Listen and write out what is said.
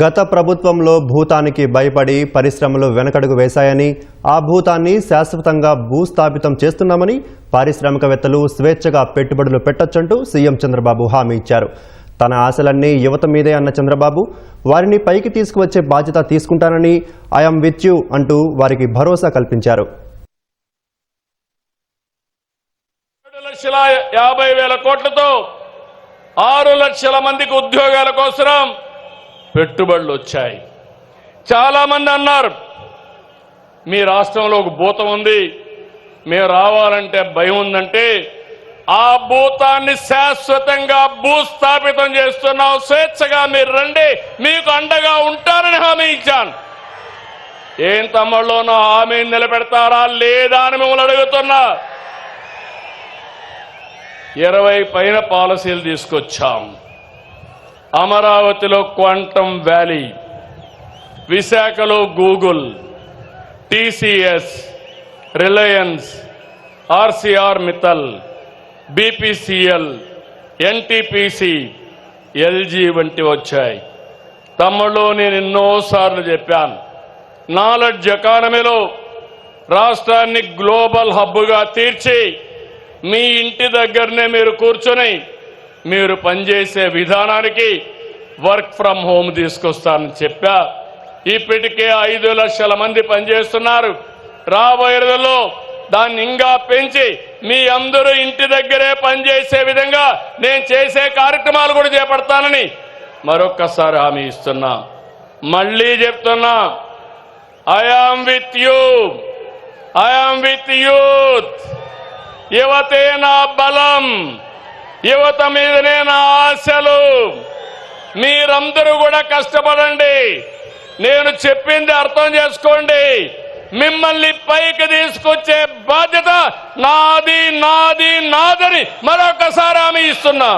గత ప్రభుత్వంలో భూతానికి భయపడి పరిశ్రమలు వెనకడుగు వేశాయని ఆ భూతాన్ని శాశ్వతంగా భూస్థాపితం చేస్తున్నామని పారిశ్రామికవేత్తలు స్వేచ్ఛగా పెట్టుబడులు పెట్టొచ్చంటూ సీఎం చంద్రబాబు హామీ ఇచ్చారు. తన ఆశలన్నీ యువత మీదే అన్న చంద్రబాబు వారిని పైకి తీసుకువచ్చే బాధ్యత తీసుకుంటానని ఐఎమ్ విత్ యూ అంటూ వారికి భరోసా కల్పించారు. లక్షల యాభై వేల కోట్లతో ఆరు లక్షల మందికి ఉద్యోగాల కోసం పెట్టుబడులు వచ్చాయి. చాలా మంది అన్నారు మీ రాష్ట్రంలో ఒక భూతం ఉంది మేము రావాలంటే భయం ఉందంటే ఆ భూతాన్ని శాశ్వతంగా భూస్థాపితం చేస్తున్నాం స్వేచ్ఛగా మీరు రండి మీకు అండగా ఉంటారని హామీ ఇచ్చాను. ఏం తమ్ముళ్ళు నా హామీని నిలబెడతారా లేదా అని మిమ్మల్ని అడుగుతున్నా. ఇరవై పైన పాలసీలు తీసుకొచ్చాం. అమరావతిలో క్వాంటమ్ వ్యాలీ విశాఖలో Google TCS Reliance ArcelorMittal BPCL NTPC LG వంటి వచ్చాయి. తమ్ముళ్ళు నేను ఎన్నోసార్లు చెప్పాను. నాలెడ్జ్ ఎకానమీలో రాష్ట్రాన్ని గ్లోబల్ హబ్గా తీర్చి మీ ఇంటి దగ్గరనే మీరు కూర్చొని మీరు పనిచేసే విధానానికి వర్క్ ఫ్రం హోమ్ తీసుకొస్తానని చెప్పా. ఇప్పటికే ఐదు లక్షల మంది పనిచేస్తున్నారు. రాబోయే రోజుల్లో దాన్ని ఇంకా పెంచి మీ అందరూ ఇంటి దగ్గరే పనిచేసే విధంగా నేను చేసే కార్యక్రమాలు కూడా చేపడతానని మరొక్కసారి హామీ ఇస్తున్నా. మళ్ళీ చెప్తున్నా I am with you I am with youth యువతే నా బలం. యువత మీదనే నా ఆశలు. మీరందరూ కూడా కష్టపడండి. నేను చెప్పింది అర్థం చేసుకోండి. మిమ్మల్ని పైకి తీసుకొచ్చే బాధ్యత నాది నాది నాదని మరొకసారి హామీ ఇస్తున్నా.